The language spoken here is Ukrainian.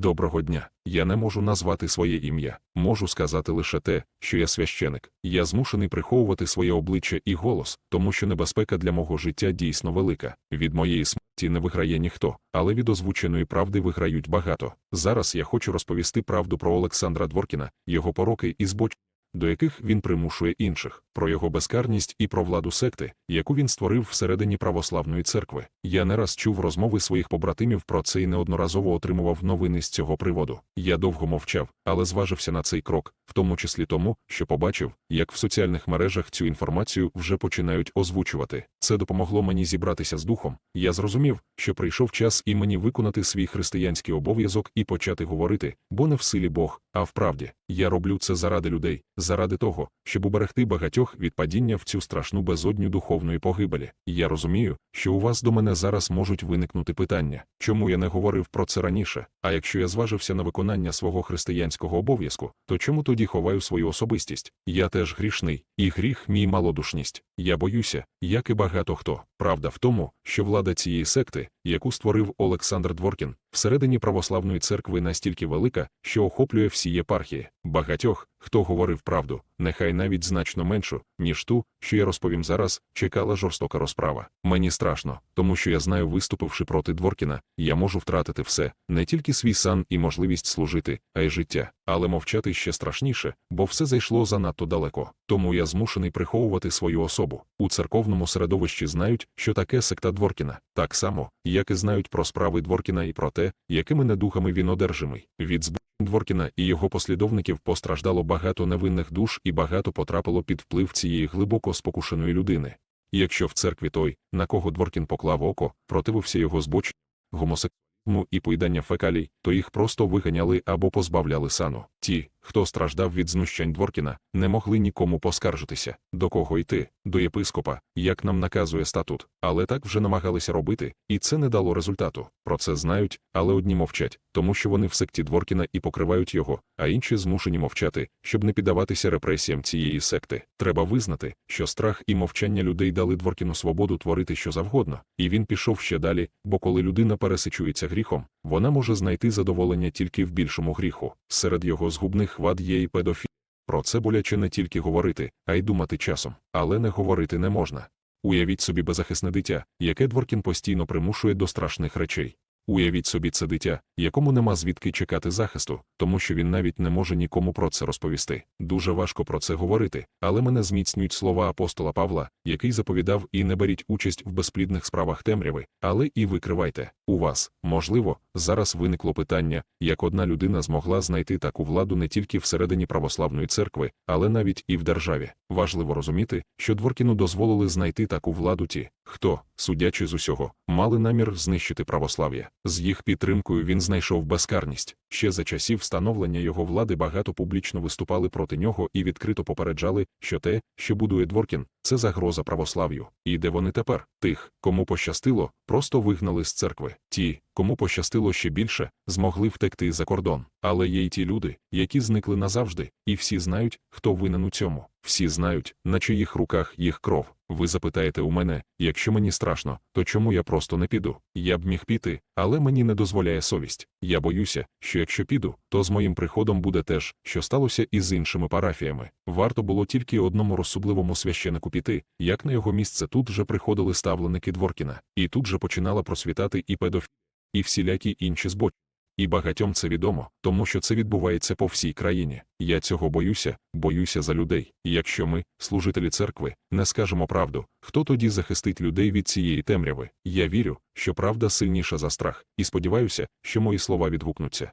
Доброго дня. Я не можу назвати своє ім'я, можу сказати лише те, що я священик. Я змушений приховувати своє обличчя і голос, тому що небезпека для мого життя дійсно велика. Від моєї смерті не виграє ніхто, але від озвученої правди виграють багато. Зараз я хочу розповісти правду про Олександра Дворкіна, його пороки і збоч до яких він примушує інших, про його безкарність і про владу секти, яку він створив всередині православної церкви. Я не раз чув розмови своїх побратимів про це і неодноразово отримував новини з цього приводу. Я довго мовчав, але зважився на цей крок, в тому числі тому, що побачив, як в соціальних мережах цю інформацію вже починають озвучувати. Це допомогло мені зібратися з духом. Я зрозумів, що прийшов час і мені виконати свій християнський обов'язок і почати говорити, бо не в силі Бог, а в правді. Я роблю це заради людей, заради того, щоб уберегти багатьох від падіння в цю страшну безодню духовної погибелі. Я розумію, що у вас до мене зараз можуть виникнути питання, чому я не говорив про це раніше. А якщо я зважився на виконання свого християнського обов'язку, то чому тоді ховаю свою особистість? Я теж грішний, і гріх мій малодушність. Я боюся, як і багато хто. Правда в тому, що влада цієї секти, яку створив Олександр Дворкін, всередині православної церкви настільки велика, що охоплює всі єпархії. Багатьох, хто говорив правду, нехай навіть значно меншу, ніж ту, що я розповім зараз, чекала жорстока розправа. Мені страшно, тому що я знаю, виступивши проти Дворкіна, я можу втратити все, не тільки свій сан і можливість служити, а й життя. Але мовчати ще страшніше, бо все зайшло занадто далеко. Тому я змушений приховувати свою особу. У церковному середовищі знають, що таке секта Дворкіна, так само, як і знають про справи Дворкіна і про те, якими недухами він одержимий. Від збу... Дворкіна і його послідовників постраждало багато невинних душ і багато потрапило під вплив цієї глибоко спокушеної людини. Якщо в церкві той, на кого Дворкін поклав око, противився його збоч, гомосексуалізму і поїдання фекалій, то їх просто виганяли або позбавляли сану. Ті, хто страждав від знущань Дворкіна, не могли нікому поскаржитися, до кого йти, до єпископа, як нам наказує статут, але так вже намагалися робити, і це не дало результату. Про це знають, але одні мовчать, тому що вони в секті Дворкіна і покривають його, а інші змушені мовчати, щоб не піддаватися репресіям цієї секти. Треба визнати, що страх і мовчання людей дали Дворкіну свободу творити що завгодно, і він пішов ще далі, бо коли людина пересичується гріхом, вона може знайти задоволення тільки в більшому гріху. Серед його згубних вад є і педофілія. Про це боляче не тільки говорити, а й думати часом, але не говорити не можна. Уявіть собі беззахисне дитя, яке Дворкін постійно примушує до страшних речей. Уявіть собі це дитя, якому нема звідки чекати захисту, тому що він навіть не може нікому про це розповісти. Дуже важко про це говорити, але мене зміцнюють слова апостола Павла, який заповідав і не беріть участь в безплідних справах темряви, але і викривайте. У вас, можливо, зараз виникло питання, як одна людина змогла знайти таку владу не тільки всередині православної церкви, але навіть і в державі. Важливо розуміти, що Дворкіну дозволили знайти таку владу ті, хто, судячи з усього, мали намір знищити православ'я. З їх підтримкою він знайшов безкарність. Ще за часів встановлення його влади багато публічно виступали проти нього і відкрито попереджали, що те, що будує Дворкін, це загроза православ'ю. І де вони тепер? Тих, кому пощастило, просто вигнали з церкви. Ті, кому пощастило ще більше, змогли втекти за кордон. Але є й ті люди, які зникли назавжди, і всі знають, хто винен у цьому. Всі знають, на чиїх руках їх кров. Ви запитаєте у мене, якщо мені страшно, то чому я просто не піду? Я б міг піти, але мені не дозволяє совість. Я боюся, що якщо піду, то з моїм приходом буде теж, що сталося і з іншими парафіями. Варто було тільки одному розсудливому священику піти, як на його місце тут же приходили ставленики Дворкіна, і тут же починала просвітати і педофілія, і всілякі інші збочі. І багатьом це відомо, тому що це відбувається по всій країні. Я цього боюся, боюся за людей. Якщо ми, служителі церкви, не скажемо правду, хто тоді захистить людей від цієї темряви? Я вірю, що правда сильніша за страх, і сподіваюся, що мої слова відгукнуться.